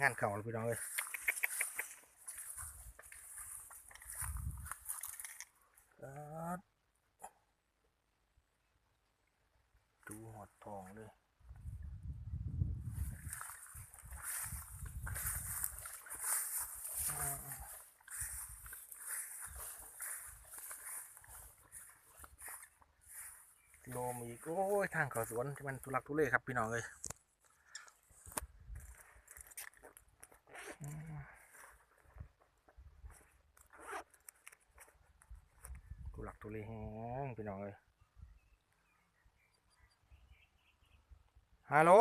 งานเข่าแล้วพี่น้องเลยดูหอดทองเลยโลมอีกโอ้ย ทางเขาสวนที่มันทุลักทุเลครับ พี่น้องเลย ทุลักทุเลแห้งพี่น้องเลย ฮัลโหล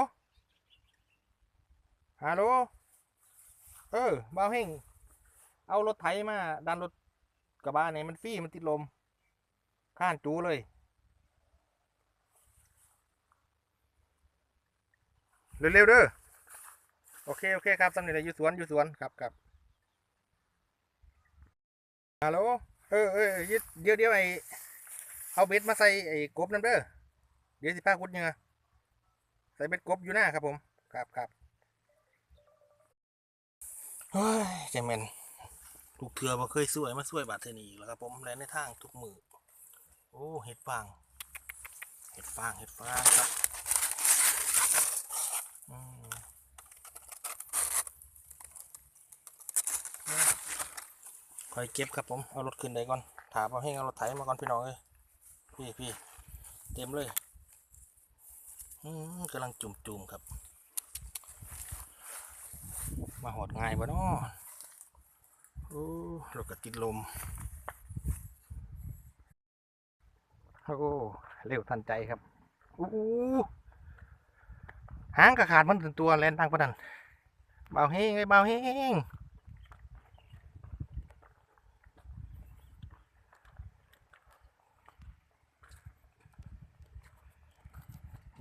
ฮัลโหล เออบ้าวเฮงเอารถไถมา ดันรถกระบะเนี่ยมันฟรีมันติดลม ข้านจูเลย เร็วๆเด้อ โอเค โอเคครับสำเร็จอยู่สวนอยู่สวนครับครับฮัลโหล เออเออเดี๋ยวเดี๋ยวไอเอาเบ็ดมาใส่ไอ้กบนั่นเด้อ เดี๋ยวสิพาคุดเหงือ ใส่เบ็ดกบอยู่หน้าครับผม ครับครับเฮ้ยใจแมนลูกเถือบ่เคยสวยมาสวยบาดเทนีอีกแล้วครับผมแลนในทางทุกมือโอ้เห็ดฟางเห็ดฟางเห็ดฟางครับคอยเก็บครับผมเอารถขึ้นได้ก่อนถามเอาให้เอารถไถมาก่อนพี่น้องเลยพี่พี่เต็มเลย กำลังจุ่มๆครับ มาหอดง่ายบ่เนาะโอ้รถก็ติดลมโอ้เร็วทันใจครับอู้หางกระขาดมันถึงตัวแลนทางประดันเบาเฮงไอ้ยเบาเฮง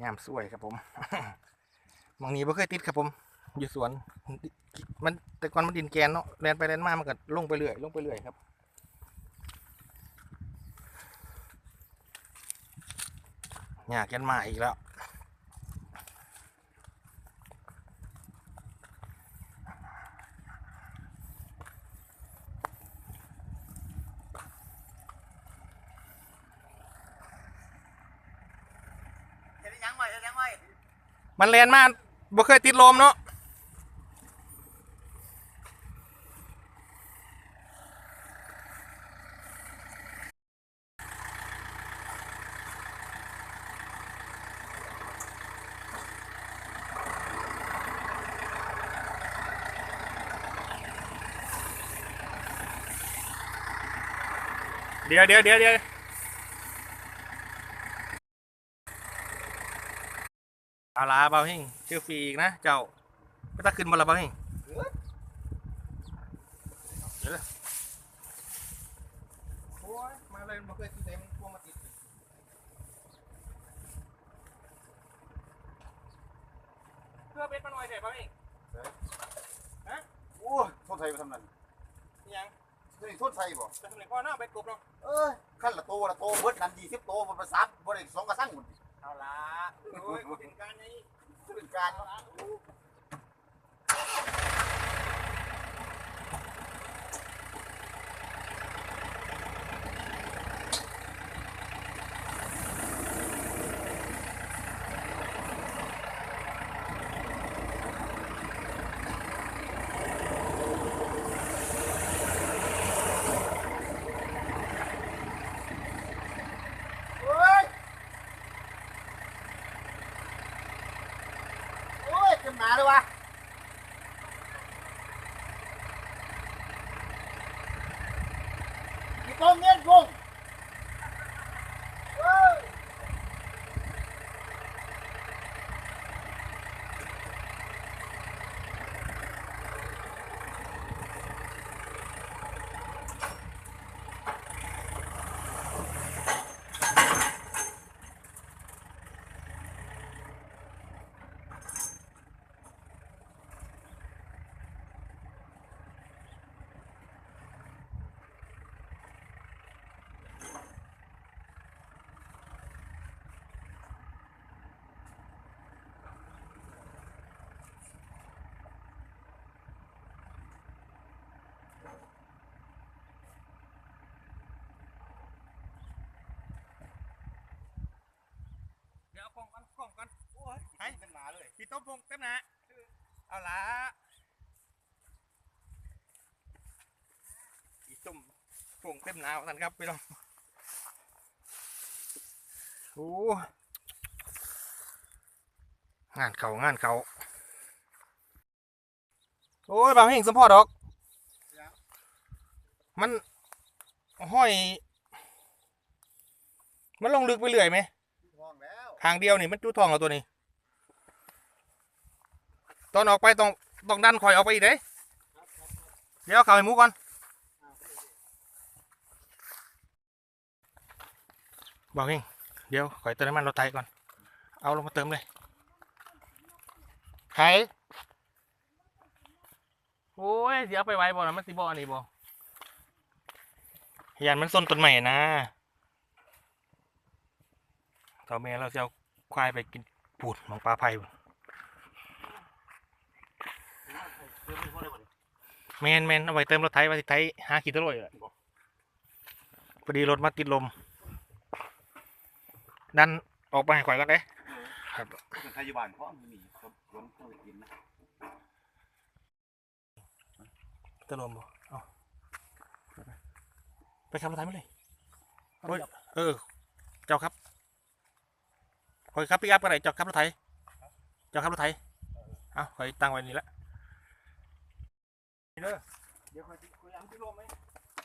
งามสวยครับผมมองนี้บ่เคยติดครับผม อยู่สวน มันแต่ก่อนมันดินแกนเนาะแลนไปแลนมามันก็ลงไปเรื่อยลงไปเรื่อยครับหยาแกนมาอีกแล้ว ยังไว้เฮ็ดยังมันแลนมาบ่เคยติดลมเนาะเดี๋ยวเดี๋ยวเดี๋ยวเดี๋ยว เอาลาเบาหิงชื่อฟรีอีกนะ เจ้าก็ต้องขึ้นมาละเบาหิงเดี๋ยวเลยโอ้ยมาเลยมาเคยติดเต็มพวงมาติดเพื่อเป็นมาหน่อยเถอะเบาหิงโอ้ยโทษไทยไปทำนั่นนี่ยังนี่โทษไทยบ่จะทำอะไรพ่อหน้าไปกบเนาะเอ้ยขั้นละโตละโตเบิดนั่นยี่สิบโตมันภาษาบ่ได้สองกระสังหมด เอาละโอ้ยกูเป็นการนี้ เป็นการ เอาละ โอ้ยโอ้ยเต็มหนาเลยวะ กี่ต้ม ต้มพงเต็มนะเอาละอีต้มพงเต็มหนาวท่านครับพี่น้องโอ้งานเขางานเขาโอ้ยบางแห่งสมพอดอก มันห้อย มันลงลึกไปเรื่อยไหมห้องแล้วทางเดียวนี่มันจู้ทองเอาตัวนี้ ตอนออกไปต้องต้องดันคอยออกไปอีกเด้เดี๋ยวเข่าให้หมูก่อนบอกเองเดี๋ยวคอยเติมน้ำมันรถไถก่อน เอาลงมาเติมเลยไถโอ้ยเดี๋ยวไปไว้บ่นะมันสิบ่อันนี้บ่ยันมันส้นต้นใหม่นะต่อเมเราจะเอาควายไปกินปูดมองปลาไผ่พุ่น แมนแมนเอาไว้เติมรถไถไว้ไถหาขีดตะโลยแหละพอดีรถมาติดลม ดันออกไปให้ข่อยก็ได้ครับเป็นพยาบาลเพราะมันมีคนคนเข้าไปกินนะตะลมบ่เอาไปขับรถไถมาเลยโอ้ยเออ เจ้าครับคอยครับพี่อัพก็ได้เจ้าขับรถไถเจ้าขับรถไถเอาคอยตั้งไว้นี่ละนี่ เด้อเดี๋ยวคอยคุยอังที่ลมไหม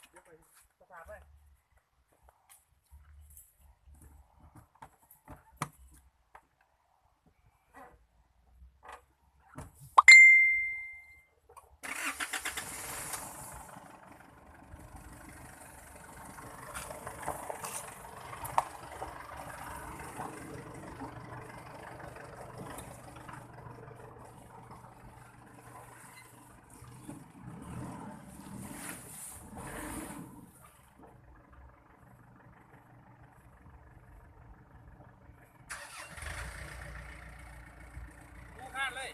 เดี๋ยวคอยประกาศไว้ ดูข้านเลย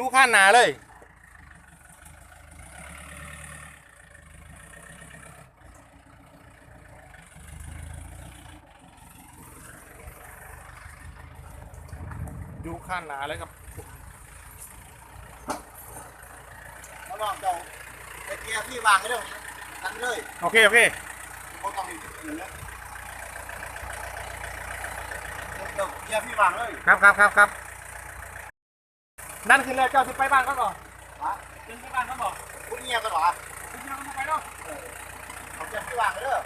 จูข้านหนาเลย จูข้านหนาเลยครับเขาลองเจ้าไอ้เกียร์พี่วางให้เรื่องนั้นเลยโอเค โอเคเขาต้องมีอย่างนี้เจ้าเกียร์พี่วางเลย ครับครับครับครับ นั่นคือแล้วเจ้าสิไปบ้านก็ก่อนฮะขึ้นไปบ้านก็บอกคุณเงียบกันเหรอขึ้นยังไม่ไปเนาะเอาเกียร์พี่วางให้เด้อ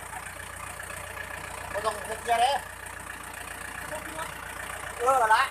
ไม่ต้องเกียร์เลยเออละ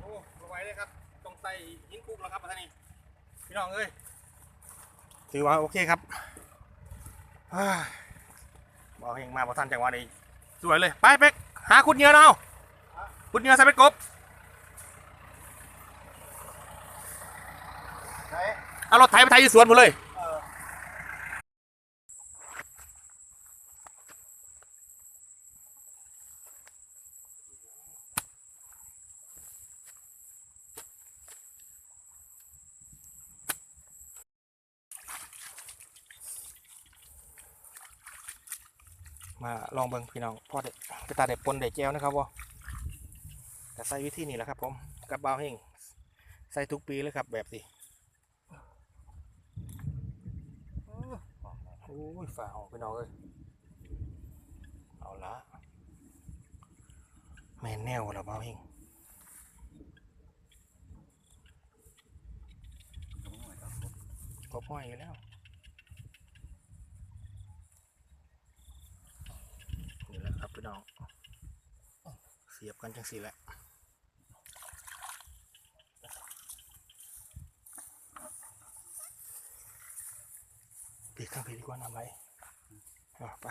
โอ้ ไหวเลยครับต้องใส่หินคุกแล้วครับท่านนี่พี่น้องเอ้ยถือว่าโอเคครับอ้ายบอกเองมาบอกท่านจังหวะนี้สวยเลยไปเป็กหาขุดเหยื่อแล้วขุดเหยื่อใส่เป็ดกบไหนเอารถไถไปไถที่สวนหมดเลยาลองเบิ่งพี่น้องพ่อเด็กไปตาเด็กปนเด็กแจ้วนะครับวะแต่ใส่วิธีนี้แหละครับผมกับเบาเฮงใส่ทุกปีเลยครับแบบสิโอ้ยฝ่าออพี่น้องเลยเอาละแม่แนวเหรอเบาเฮงก็พ่อยอยู่แล้ว สียบกันจังสีแหละเปียกข้างไปดีกว่าน้ำไหลไป